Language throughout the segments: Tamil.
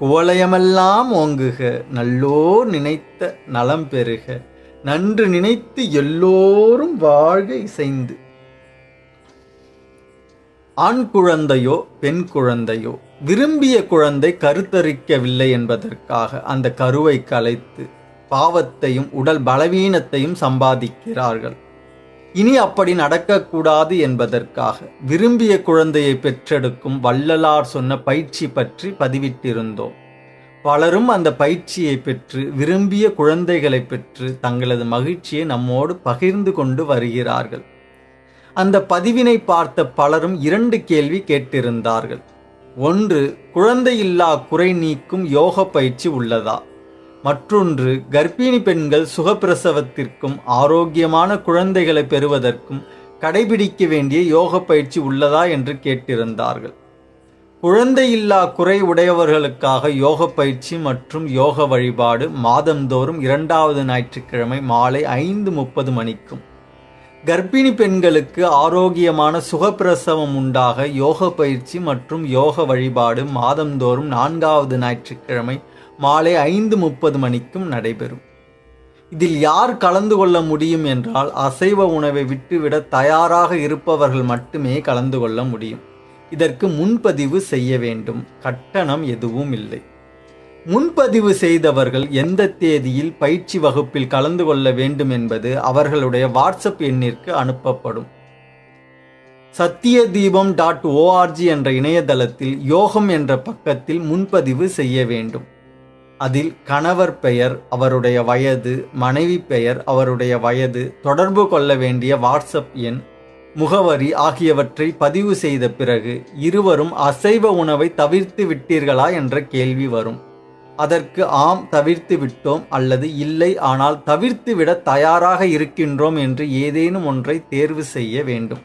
குவளையமெல்லாம் ஓங்குக நல்லோர் நினைத்த நலம் பெறுக. நன்று நினைத்து எல்லோரும் வாழ்க இசைந்து. ஆண் குழந்தையோ பெண் குழந்தையோ விரும்பிய குழந்தை கருத்தரிக்கவில்லை என்பதற்காக அந்த கருவை கலைத்து பாவத்தையும் உடல் பலவீனத்தையும் சம்பாதிக்கிறார்கள். இனி அப்படி நடக்கக்கூடாது என்பதற்காக விரும்பிய குழந்தையை பெற்றெடுக்கும் வள்ளலார் சொன்ன பயிற்சி பற்றி பதிவிட்டிருந்தோம். பலரும் அந்த பயிற்சியை பெற்று விரும்பிய குழந்தைகளை பெற்று தங்களது மகிழ்ச்சியை நம்மோடு பகிர்ந்து கொண்டு வருகிறார்கள். அந்த பதிவினை பார்த்த பலரும் இரண்டு கேள்வி கேட்டிருந்தார்கள். ஒன்று குழந்தையில்லா குறை நீக்கும் யோக பயிற்சி உள்ளதா? மற்றொன்று கர்ப்பிணி பெண்கள் சுகப்பிரசவத்திற்கும் ஆரோக்கியமான குழந்தைகளை பெறுவதற்கும் கடைபிடிக்க வேண்டிய யோக பயிற்சி உள்ளதா என்று கேட்டிருந்தார்கள். குழந்தையில்லா குறை உடையவர்களுக்காக யோக பயிற்சி மற்றும் யோக வழிபாடு மாதந்தோறும் இரண்டாவது ஞாயிற்றுக்கிழமை மாலை ஐந்து முப்பது மணிக்கும். கர்ப்பிணி பெண்களுக்கு ஆரோக்கியமான சுகப்பிரசவம் உண்டாக யோக பயிற்சி மற்றும் யோக வழிபாடு மாதந்தோறும் நான்காவது ஞாயிற்றுக்கிழமை மாலை ஐந்து முப்பது மணிக்கும் நடைபெறும். இதில் யார் கலந்து கொள்ள முடியும் என்றால் அசைவ உணவை விட்டுவிட தயாராக இருப்பவர்கள் மட்டுமே கலந்து கொள்ள முடியும். இதற்கு முன்பதிவு செய்ய வேண்டும். கட்டணம் எதுவும் இல்லை. முன்பதிவு செய்தவர்கள் எந்த தேதியில் பயிற்சி வகுப்பில் கலந்து கொள்ள வேண்டும் என்பது அவர்களுடைய வாட்ஸ்அப் எண்ணிற்கு அனுப்பப்படும். சத்திய தீபம் டாட் ஓஆர்ஜி என்ற இணையதளத்தில் யோகம் என்ற பக்கத்தில் முன்பதிவு செய்ய வேண்டும். அதில் கணவர் பெயர் அவருடைய வயது மனைவி பெயர் அவருடைய வயது தொடர்பு கொள்ள வேண்டிய வாட்ஸ்அப் எண் முகவரி ஆகியவற்றை பதிவு செய்த பிறகு இருவரும் அசைவ உணவை தவிர்த்து விட்டீர்களா என்ற கேள்வி வரும். அதற்கு ஆம் தவிர்த்து விட்டோம் அல்லது இல்லை ஆனால் தவிர்த்து விட தயாராக இருக்கின்றோம் என்று ஏதேனும் ஒன்றை தேர்வு செய்ய வேண்டும்.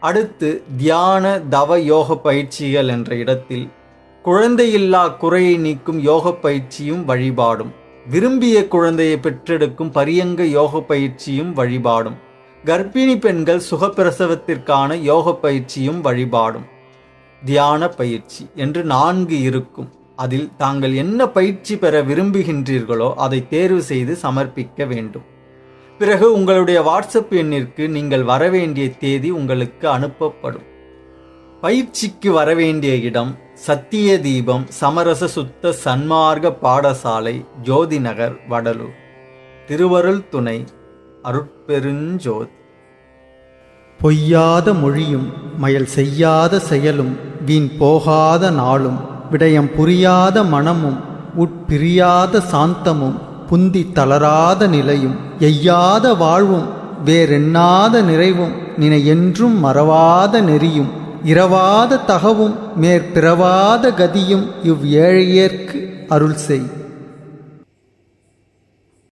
அடுத்து தியான தவ யோக பயிற்சிகள் என்ற இடத்தில் குழந்தையில்லா குறையை நீக்கும் யோக பயிற்சியும் வழிபாடும். விரும்பிய குழந்தையை பெற்றெடுக்கும் பரியங்க யோக பயிற்சியும் வழிபாடும். கர்ப்பிணி பெண்கள் சுகப்பிரசவத்திற்கான யோக பயிற்சியும் வழிபாடும். தியான பயிற்சி என்று நான்கு இருக்கும். அதில் தாங்கள் என்ன பயிற்சி பெற விரும்புகின்றீர்களோ அதை தேர்வு செய்து சமர்ப்பிக்க வேண்டும். பிறகு உங்களுடைய வாட்ஸ்அப் எண்ணிற்கு நீங்கள் வரவேண்டிய தேதி உங்களுக்கு அனுப்பப்படும். பயிற்சிக்கு வரவேண்டிய இடம் சத்திய தீபம் சமரச சுத்த சன்மார்க்க பாடசாலை ஜோதி நகர் வடலூர். திருவருள் துணை அருட்பெருஞ்சோத். பொய்யாத மொழியும் மயல் செய்யாத செயலும் வீண் போகாத நாளும் விடயம் புரியாத மனமும் உட்பிரியாத சாந்தமும் புந்தி தளராத நிலையும் எய்யாத வாழ்வும் வேறெண்ணாத நிறைவும் நினை என்றும் மறவாத நெறியும் இரவாத தகவும் மேற்பிறவாத கதியும் இவ் ஏழையேற்கு அருள் செய்.